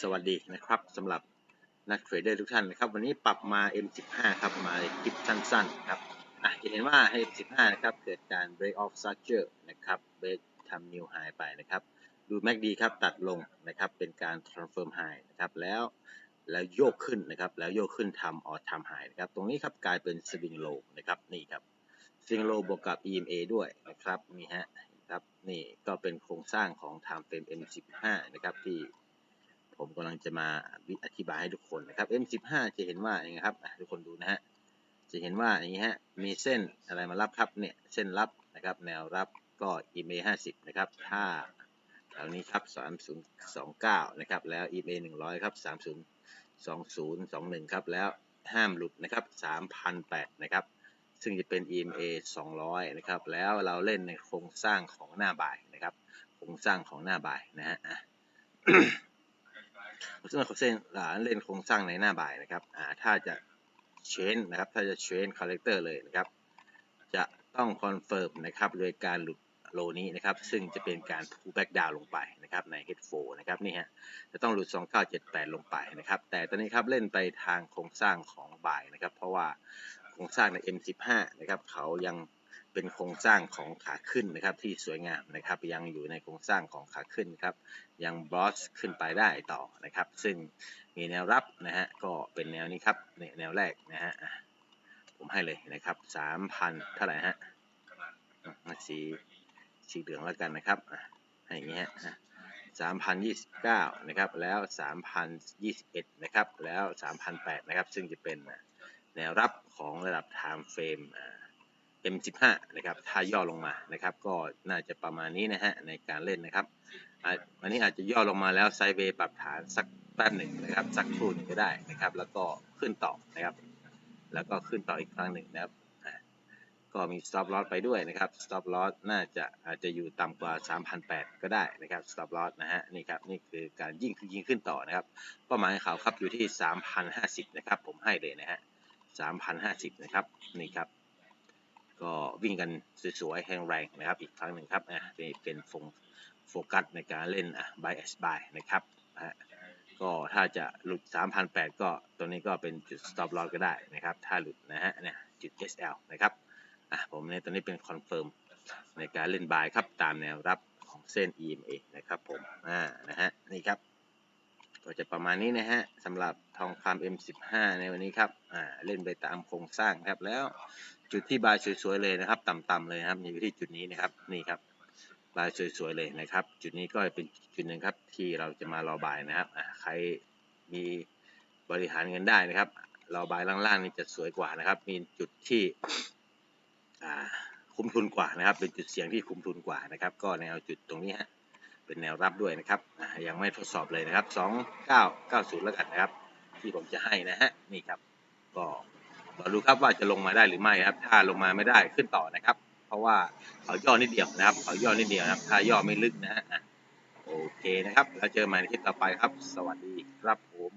สวัสดีนะครับสำหรับนักเทรดเดอร์ทุกท่านนะครับ วันนี้ปรับมา M15 ครับมาคลิปสั้นๆครับอะจะเห็นว่า M15 นะครับเกิดการ break off structure นะครับ break ทำ new high ไปนะครับ ดู MACD ครับตัดลงนะครับเป็นการ confirm high นะครับแล้วแล้วโยกขึ้นนะครับแล้วโยกขึ้นทำ all time high นะครับตรงนี้ครับกลายเป็น swing low นะครับนี่ครับ swing low บวกกับ EMA ด้วยนะครับนี่ฮะครับนี่ก็เป็นโครงสร้างของ time frame M15 นะครับที่ ผมกำลังจะมาอธิบายให้ทุกคนนะครับ M15 จะเห็นว่าอย่างไงครับทุกคนดูนะฮะจะเห็นว่าอย่างนี้ฮะมีเส้นอะไรมารับครับเนี่ยเส้นรับนะครับ แนวรับก็ EMA 50 นะครับ ถ้าแถวนี้ครับ 3029 นะครับ แล้ว EMA 100 ครับ 302021 ครับ แล้วห้ามหลุดนะครับ3,008นะครับ ซึ่งจะเป็น EMA 200 นะครับ แล้วเราเล่นในโครงสร้างของหน้าบ่ายนะครับ โครงสร้างของหน้าบ่ายนะฮะ เขาเส้นเล่นโครงสร้างในหน้าบ่ายนะครับอ่าถ้าจะเชนนะครับ ถ้าจะเชนคาแรคเตอร์เลยนะครับ จะต้องคอนเฟิร์มนะครับโดยการหลุดโลนี้นะครับ ซึ่งจะเป็นการ pull back down ลงไปนะครับใน head 4นะครับนี่ฮะจะต้องหลุด 2978 ลงไปนะครับ แต่ตอนนี้ครับเล่นไปทางโครงสร้างของบ่ายนะครับ เพราะว่าโครงสร้างใน M15 นะครับเขายัง เป็นโครงสร้างของขาขึ้นนะครับที่สวยงามนะครับ ยังอยู่ในโครงสร้างของขาขึ้นครับ ยังบลอสขึ้นไปได้ต่อนะครับ ซึ่งมีแนวรับนะฮะก็เป็นแนวนี้ครับเนี่ยแนวแรกนะฮะผมให้เลยนะครับสามพันเท่าไหร่ฮะสีสีเหลืองแล้วกันนะครับให้อย่างนี้ฮะสามพันยี่สิบเก้านะครับ แล้วสามพันยี่สิบเอ็ดนะครับ แล้วสามพันแปดนะครับ ซึ่งจะเป็นแนวรับของระดับ time frame M15 นะครับถ้าย่อลงมานะครับ ก็น่าจะประมาณนี้นะฮะในการเล่นนะครับอันนี้อาจจะย่อลงมาแล้วไซเวปรับฐานสักแป๊บหนึ่งนะครับ สักครู่นึงก็ได้นะครับ แล้วก็ขึ้นต่อนะครับ แล้วก็ขึ้นต่ออีกครั้งหนึ่งนะครับก็มี stop loss ไปด้วยนะครับ stop loss น่าจะอาจจะอยู่ต่ำกว่า3,800ก็ได้นะครับ stop loss นะฮะนี่ครับนี่คือการยิ่งยิ่งขึ้นต่อนะครับเป้าหมายของเขาครับอยู่ที่ 3,050 นะครับ ผมให้เลยนะฮะ3,050 นะครับนี่ครับ ก็วิ่งกันสวยๆแรงแรงนะครับอีกครั้งหนึ่งครับอะนี่เป็นโฟกัสในการเล่นอะ buy as buy นะครับอะก็ถ้าจะหลุด3,800ก็ตัวนี้ก็เป็นจุด stop loss ก็ได้นะครับ ถ้าหลุดนะฮะเนี่ยจุด SL นะครับอะผมเนี่ตัวนี้เป็นคอนเฟิร์มในการเล่น buy ครับตามแนวรับของเส้น EMA นะครับผมอ่านะฮะนี่ครับก็จะประมาณนี้นะฮะสำหรับทองคำ M15 ในวันนี้ครับอ่าเล่นไปตามโครงสร้างครับแล้ว จุดที่บายสวยๆเลยนะครับ ต่ำๆเลยครับอยู่ที่จุดนี้นะครับนี่ครับบายสวยๆเลยนะครับ จุดนี้ก็เป็นจุดหนึ่งครับที่เราจะมารอบายนะครับใครมีบริหารเงินได้นะครับรอบายล่างๆนี่จะสวยกว่านะครับ มีจุดที่คุ้มทุนกว่านะครับ เป็นจุดเสี่ยงที่คุ้มทุนกว่านะครับ ก็แนวจุดตรงนี้ฮะเป็นแนวรับด้วยนะครับยังไม่ทดสอบเลยนะครับ 2990 แล้วกันนะครับ ที่ผมจะให้นะฮะนี่ครับก็ รอดูครับว่าจะลงมาได้หรือไม่ครับ ถ้าลงมาไม่ได้ขึ้นต่อนะครับ เพราะว่าเขาย่อนิดเดียวนะครับเขาย่อนิดเดียวนะครับ ถ้าย่อไม่ลึกนะฮะโอเคนะครับ แล้วเจอกันใหม่ในคลิปต่อไปครับ สวัสดีครับผม